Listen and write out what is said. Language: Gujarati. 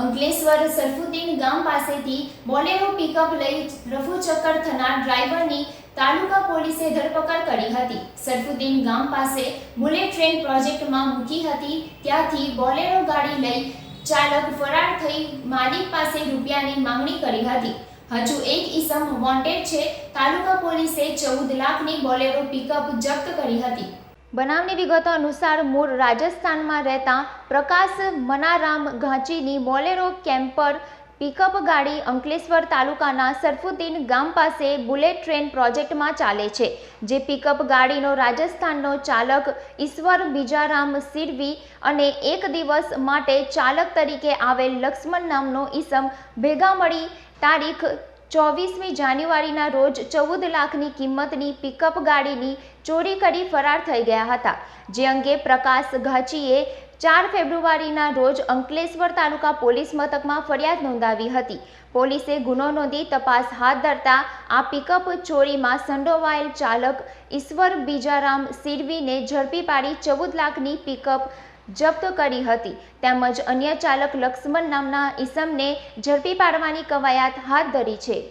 અંકલેશ્વર સરફુદ્દીન ગામ પાસેથી બોલેરો પિકઅપ લઈ રફુચક્કર થનાર ડ્રાઈવરની તાલુકા પોલીસે ધરપકડ કરી હતી. સરફુદ્દીન ગામ પાસે બુલેટ ટ્રેન પ્રોજેક્ટમાં મૂકી હતી. ત્યાંથી બોલેરો ગાડી લઈ ચાલક ફરાર થઈ માલિક પાસે રૂપિયાની માંગણી કરી હતી. હજુ એક ઈસમ વોન્ટેડ છે. તાલુકા પોલીસે ચૌદ લાખની બોલેરો પિકઅપ જપ્ત કરી હતી. બનાવની વિગતો અનુસાર મૂળ રાજસ્થાનમાં રહેતા પ્રકાશ મનારામ ઘાંચીની બોલેરો કેમ્પર પિકઅપ ગાડી અંકલેશ્વર તાલુકાના સરફુદ્દીન ગામ પાસે બુલેટ ટ્રેન પ્રોજેક્ટમાં ચાલે છે, જે પિકઅપ ગાડીનો રાજસ્થાનનો ચાલક ઈશ્વર બીજારામ સિરવી અને એક દિવસ માટે ચાલક તરીકે આવેલ લક્ષ્મણ નામનો ઈસમ ભેગા મળી તારીખ ચોવીસમી જાન્યુઆરીના રોજ ચૌદ લાખની કિંમતની પિકઅપ ગાડીની ચોરી કરી ફરાર થઈ ગયા હતા. જે અંગે પ્રકાશ ઘાચીએ ચાર ફેબ્રુઆરીના રોજ અંકલેશ્વર તાલુકા પોલીસ મથકમાં ફરિયાદ નોંધાવી હતી. પોલીસે ગુનો નોંધી તપાસ હાથ ધરતા આ પિકઅપ ચોરીમાં સંડોવાયેલ ચાલક ઈશ્વર બીજારામ સિરવીને ઝડપી પાડી ચૌદ લાખની પિકઅપ જપ્ત કરી હતી. તેમજ અન્ય ચાલક લક્ષ્મણ નામના ઈસમને ઝડપી પાડવાની કવાયત હાથ ધરી છે.